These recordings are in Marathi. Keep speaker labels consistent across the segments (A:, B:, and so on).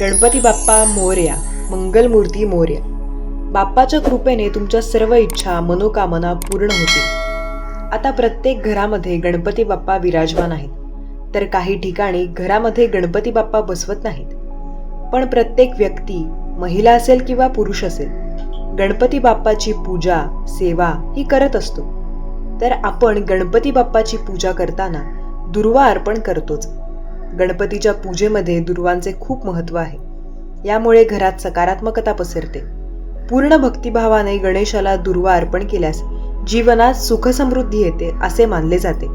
A: गणपती बाप्पा मोर्या मंगलमूर्ती मोर्या. बाप्पाच्या कृपेने तुमच्या सर्व इच्छा मनोकामना पूर्ण होतील. आता प्रत्येक घरामध्ये गणपती बाप्पा विराजमान आहेत. तर काही ठिकाणी घरामध्ये गणपती बाप्पा बसवत नाहीत. पण प्रत्येक व्यक्ती महिला असेल किंवा पुरुष असेल गणपती बाप्पाची पूजा सेवा ही करत असतो. तर आपण गणपती बाप्पाची पूजा करताना दुर्वा अर्पण करतोच. गणपतीच्या पूजेमध्ये दुर्वांचे खूप महत्त्व आहे. यामुळे घरात सकारात्मकता पसरते. पूर्ण भक्तिभावाने गणेशाला दुर्वा अर्पण केल्यास जीवनात सुखसमृद्धी येते असे मानले जाते.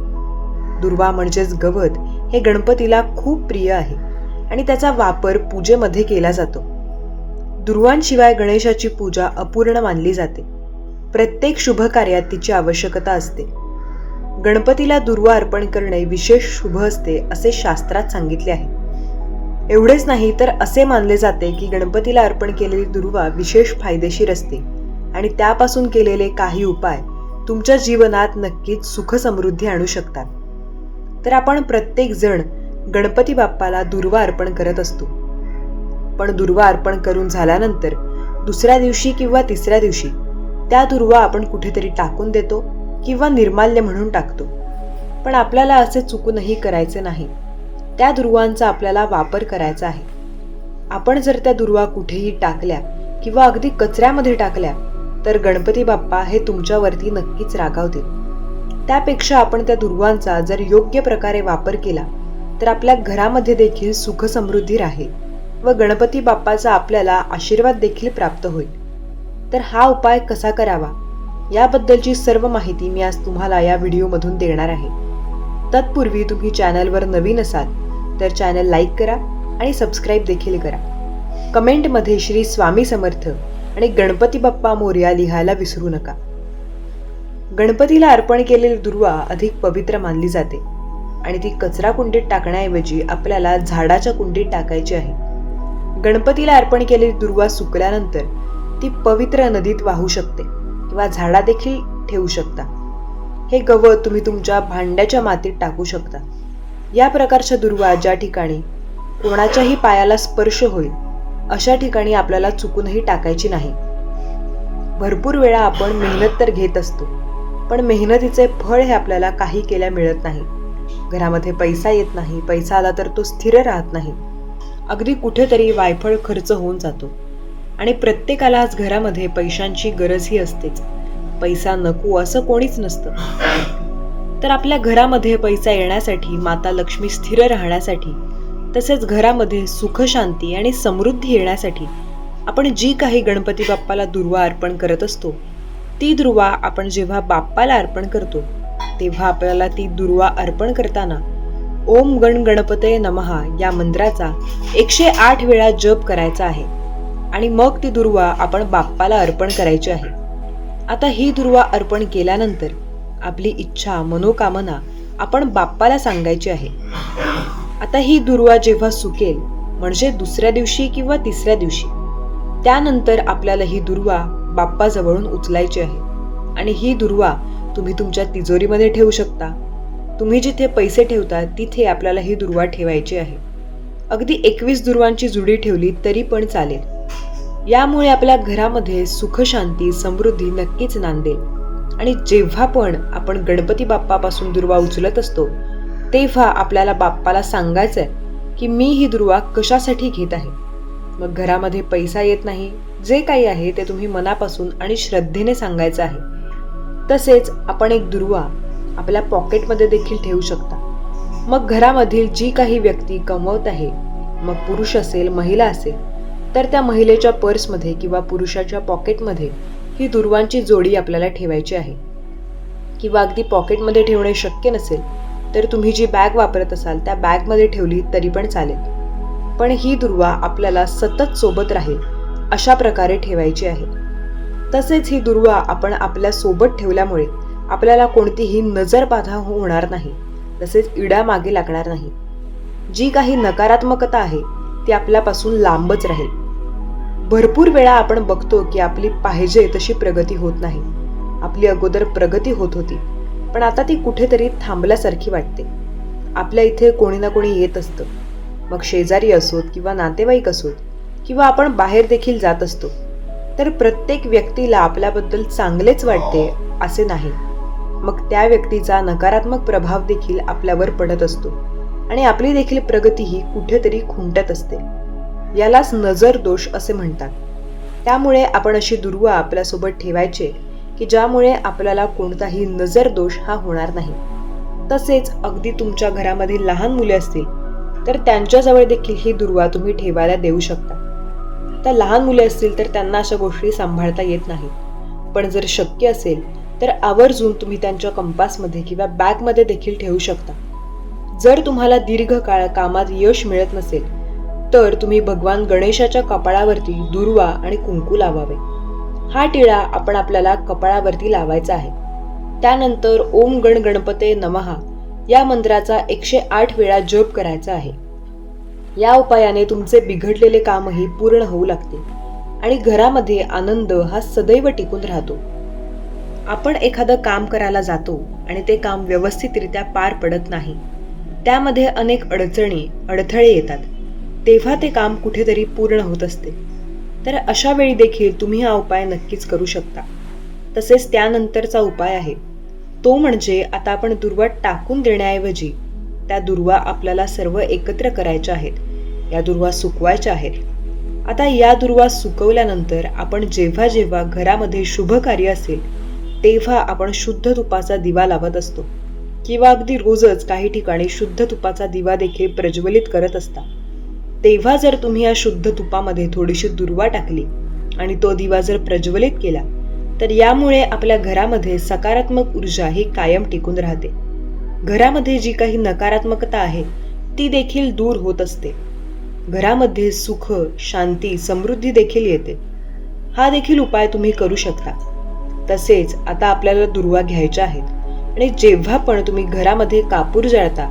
A: दुर्वा म्हणजेच गवत हे गणपतीला खूप प्रिय आहे आणि त्याचा वापर पूजेमध्ये केला जातो. दुर्वांशिवाय गणेशाची पूजा अपूर्ण मानली जाते. प्रत्येक शुभ कार्यात तिची आवश्यकता असते. गणपतीला दुर्वा अर्पण करणे विशेष शुभ असते असे शास्त्रात सांगितले आहे. एवढेच नाही तर असे मानले जाते की गणपतीला अर्पण केलेली दुर्वा विशेष फायदेशीर असते आणि त्यापासून केलेले काही उपाय तुमच्या जीवनात नक्कीच सुख समृद्धी आणू शकतात. तर आपण प्रत्येक जण गणपती बाप्पाला दुर्वा अर्पण करत असतो. पण दुर्वा अर्पण करून झाल्यानंतर दुसऱ्या दिवशी किंवा तिसऱ्या दिवशी त्या दुर्वा आपण कुठेतरी टाकून देतो? किंवा निर्माल्य म्हणून टाकतो. पण आपल्याला असे चुकूनही करायचे नाही. त्या दुर्वांचा आपल्याला वापर करायचा आहे. आपण जर त्या दुर्वा कुठेही टाकल्या किंवा अगदी कचऱ्यामध्ये टाकल्या तर गणपती बाप्पा हे तुमच्यावरती नक्कीच रागावतील. त्यापेक्षा आपण त्या दुर्वांचा जर योग्य प्रकारे वापर केला तर आपल्या घरामध्ये देखील सुख समृद्धी राहील व गणपती बाप्पाचा आपल्याला आशीर्वाद देखील प्राप्त होईल. तर हा उपाय कसा करावा? याबद्दलची सर्व माहिती मी आज तुम्हाला या व्हिडिओमधून देणार आहे. तत्पूर्वी तुम्ही चॅनलवर नवीन असाल तर चॅनल लाईक करा आणि सबस्क्राईब देखील करा. कमेंटमध्ये श्री स्वामी समर्थ आणि गणपती बाप्पा मोर्या लिहायला विसरू नका. गणपतीला अर्पण केलेली दुर्वा अधिक पवित्र मानली जाते आणि ती कचरा कुंडीत टाकण्याऐवजी आपल्याला झाडाच्या कुंडीत टाकायची आहे. गणपतीला अर्पण केलेली दुर्वा सुकल्यानंतर ती पवित्र नदीत वाहू शकते. किंवा झाडा देखील ठेवू शकता. हे गवत तुम्ही तुमच्या भांड्याच्या मातीत टाकू शकता. या प्रकारच्या दुर्वा ज्या ठिकाणी कोणाच्याही पायाला स्पर्श होईल अशा ठिकाणी आपल्याला चुकूनही टाकायची नाही. भरपूर वेळा आपण मेहनत तर घेत असतो पण मेहनतीचे फळ हे आपल्याला काही केल्या मिळत नाही. घरामध्ये पैसा येत नाही पैसा आला तर तो स्थिर राहत नाही. अगदी कुठेतरी वायफळ खर्च होऊन जातो. आणि प्रत्येकाला आज घरामध्ये पैशांची गरजही असतेच. पैसा नको असं कोणीच नसतं. तर आपल्या घरामध्ये पैसा येण्यासाठी माता लक्ष्मी स्थिर राहण्यासाठी तसेच घरामध्ये सुख शांती आणि समृद्धी येण्यासाठी आपण जी काही गणपती बाप्पाला दुर्वा अर्पण करत असतो ती दुर्वा आपण जेव्हा बाप्पाला अर्पण करतो तेव्हा आपल्याला ती दुर्वा अर्पण करताना ओम गण गणपते नमहा या मंत्राचा एकशे आठ वेळा जप करायचा आहे. आणि मग ती दुर्वा आपण बाप्पाला अर्पण करायची आहे. आता ही दुर्वा अर्पण केल्यानंतर आपली इच्छा मनोकामना आपण बाप्पाला सांगायची आहे. आता ही दुर्वा जेव्हा सुकेल म्हणजे दुसऱ्या दिवशी किंवा तिसऱ्या दिवशी त्यानंतर आपल्याला ही दुर्वा बाप्पाजवळून उचलायची आहे. आणि ही दुर्वा तुम्ही तुमच्या तिजोरीमध्ये ठेवू शकता. तुम्ही जिथे पैसे ठेवता तिथे आपल्याला ही दुर्वा ठेवायची आहे. अगदी एकवीस दुर्वांची जुडी ठेवली तरी पण चालेल. यामुळे आपल्या घरामध्ये सुखशांती समृद्धी नक्कीच नांदेल. आणि जेव्हा पण आपण गणपती बाप्पापासून दुर्वा उचलत असतो तेव्हा आपल्याला बाप्पाला सांगायचं आहे की मी ही दुर्वा कशासाठी घेत आहे? मग घरामध्ये पैसा येत नाही जे काही आहे ते तुम्ही मनापासून आणि श्रद्धेने सांगायचं आहे. तसेच आपण एक दुर्वा आपल्या पॉकेटमध्ये देखील ठेवू शकता. मग घरामधील जी काही व्यक्ती कमवत आहे मग पुरुष असेल महिला असेल तर त्या महिलेच्या पर्समध्ये किंवा पुरुषाच्या पॉकेटमध्ये ही दुर्वांची जोडी आपल्याला ठेवायची आहे. किंवा अगदी पॉकेटमध्ये ठेवणे शक्य नसेल तर तुम्ही जी बॅग वापरत असाल त्या बॅगमध्ये ठेवली तरी पण चालेल. पण ही दुर्वा आपल्याला सतत सोबत राहील अशा प्रकारे ठेवायची आहे. तसेच ही दुर्वा आपण आपल्यासोबत ठेवल्यामुळे आपल्याला कोणतीही नजर बाधा होणार नाही तसेच इडा मागे लागणार नाही. जी काही नकारात्मकता आहे ती आपल्यापासून लांबच राहील. भरपूर वेळा आपण बघतो की आपली पाहिजे तशी प्रगती होत नाही. आपली अगोदर प्रगती होत होती पण आता ती कुठेतरी थांबल्यासारखी वाटते. आपल्या इथे कोणी ना कोणी येत असतं. मग शेजारी असोत किंवा नातेवाईक असोत किंवा आपण बाहेर देखील जात असतो तर प्रत्येक व्यक्तीला आपल्याबद्दल चांगलेच वाटते असे नाही. मग त्या व्यक्तीचा नकारात्मक प्रभाव देखील आपल्यावर पडत असतो आणि आपली देखील प्रगती ही कुठेतरी खुंटत असते. यालाच नजर दोष असे म्हणतात. त्यामुळे आपण अशी दुर्वा आपल्यासोबत ठेवायचे की ज्यामुळे आपल्याला कोणताही नजर दोष हा होणार नाही. तसेच अगदी तुमच्या घरामध्ये लहान मुले असतील तर त्यांच्याजवळ देखील ही दुर्वा तुम्ही ठेवायला देऊ शकता. त्या लहान मुले असतील तर त्यांना अशा गोष्टी सांभाळता येत नाही. पण जर शक्य असेल तर आवर्जून तुम्ही त्यांच्या कंपासमध्ये किंवा बॅगमध्ये देखील ठेवू शकता. जर तुम्हाला दीर्घकाळ कामात यश मिळत नसेल तर तुम्ही भगवान गणेशाच्या कपाळावरती दुर्वा आणि कुंकू लावावे. हा टिळा आपण आपल्याला कपाळावरती लावायचा आहे. त्यानंतर ओम गण गणपते नमहा या मंत्राचा एकशे आठ वेळा जप करायचा आहे. या उपायाने तुमचे बिघडलेले कामही पूर्ण होऊ लागते आणि घरामध्ये आनंद हा सदैव टिकून राहतो. आपण एखादं काम करायला जातो आणि ते काम व्यवस्थितरित्या पार पडत नाही. त्यामध्ये अनेक अडचणी अडथळे येतात. तेव्हा ते काम कुठेतरी पूर्ण होत असते. तर अशा वेळी देखील तुम्ही हा उपाय नक्कीच करू शकता. तसेच त्यानंतरचा उपाय आहे. तो म्हणजे आता आपण दुर्वा टाकून देण्याऐवजी त्या दुर्वा आपल्याला सर्व एकत्र करायच्या आहेत. या दुर्वा सुकवायच्या आहेत. आता या दुर्वा सुकवल्यानंतर आपण जेव्हा जेव्हा घरामध्ये शुभ कार्य असेल तेव्हा आपण शुद्ध तुपाचा दिवा लावत असतो. किंवा अगदी रोजच काही ठिकाणी शुद्ध तुपाचा दिवा देखील प्रज्वलित करत असता तेव्हा जर तुम्ही या शुद्ध तुपामध्ये थोडीशी दुर्वा टाकली आणि तो दिवा जर प्रज्वलित केला तर यामुळे आपल्या घरामध्ये सकारात्मक ऊर्जा ही कायम टिकून राहते. घरामध्ये जी काही नकारात्मकता आहे ती देखील दूर होत असते. घरामध्ये सुख शांती समृद्धी देखील येते. हा देखील उपाय तुम्ही करू शकता. तसेच आता आपल्याला दुर्वा घ्यायच्या आहेत आणि जेव्हा पण तुम्ही घरामध्ये कापूर जाळता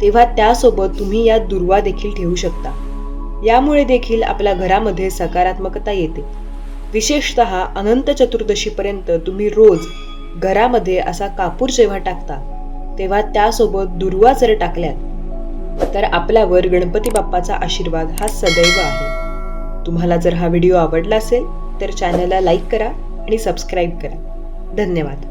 A: तेव्हा त्यासोबत तुम्ही या दुर्वा देखील ठेवू शकता. यामुळे देखील आपल्या घरामध्ये सकारात्मकता येते. विशेषत अनंत चतुर्दशीपर्यंत तुम्ही रोज घरामध्ये असा कापूर जेव्हा टाकता तेव्हा त्यासोबत दुर्वा जर टाकल्यात तर आपल्यावर गणपती बाप्पाचा आशीर्वाद हा सदैव आहे. तुम्हाला जर हा व्हिडिओ आवडला असेल तर चॅनलला लाईक करा आणि सबस्क्राईब करा. धन्यवाद.